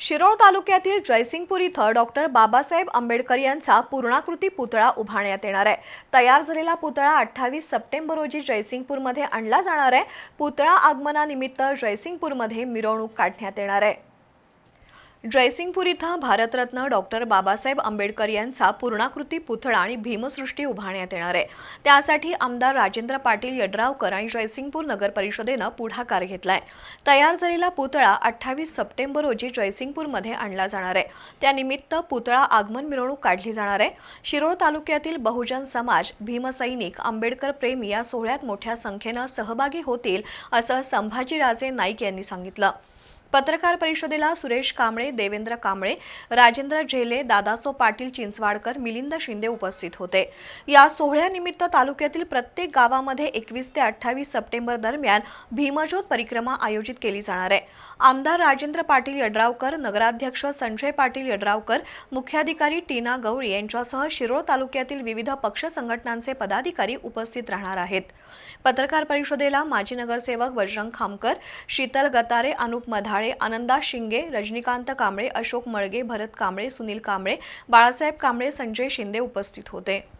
शिरोळ तालुक्यातील जयसिंगपूर इथं डॉक्टर बाबासाहेब आंबेडकर यांचा पूर्णाकृती पुतळा उभारण्यात येणार आहे. तयार झालेला पुतळा अठ्ठावीस सप्टेंबर रोजी जयसिंगपूरमध्ये आणला जाणार आहे. पुतळा आगमनानिमित्त जयसिंगपूरमध्ये मिरवणूक काढण्यात येणार आहे. जयसिंगपूर इथं भारतरत्न डॉक्टर बाबासाहेब आंबेडकर यांचा पूर्णाकृती पुतळा आणि भीमसृष्टी उभारण्यात येणार आहे. त्यासाठी आमदार राजेंद्र पाटील यड्रावकर आणि जयसिंगपूर नगर परिषदेनं पुढाकार घेतलाय. तयार झालेला पुतळा अठ्ठावीस सप्टेंबर रोजी जयसिंगपूरमध्ये आणला जाणार आहे. त्यानिमित्त पुतळा आगमन मिरवणूक काढली जाणार आहे. शिरोळ तालुक्यातील बहुजन समाज भीमसैनिक आंबेडकर प्रेमी या सोहळ्यात मोठ्या संख्येनं सहभागी होतील असं संभाजीराजे नाईक यांनी सांगितलं. पत्रकार परिषदेला सुरेश कांबळे देवेंद्र कांबळे राजेंद्र झेले दादासो पाटील चिंचवाडकर मिलिंद शिंदे उपस्थित होते. या सोहळ्यानिमित्त तालुक्यातील प्रत्येक गावामध्ये एकवीस ते अठ्ठावीस सप्टेंबर दरम्यान भीमज्योत परिक्रमा आयोजित केली जाणार आहे. आमदार राजेंद्र पाटील यड्रावकर नगराध्यक्ष संजय पाटील यड्रावकर मुख्याधिकारी टीना गवळी यांच्यासह शिरोळ तालुक्यातील विविध पक्ष संघटनांचे पदाधिकारी उपस्थित राहणार आहेत. पत्रकार परिषदेला माजी नगरसेवक बजरंग खामकर शीतल गतारे अनुप मधाळ आनंदा शिंगे रजनीकांत कांबळे अशोक मळगे भरत कांबळे सुनील कांबळे बाळासाहेब कांबळे संजय शिंदे उपस्थित होते.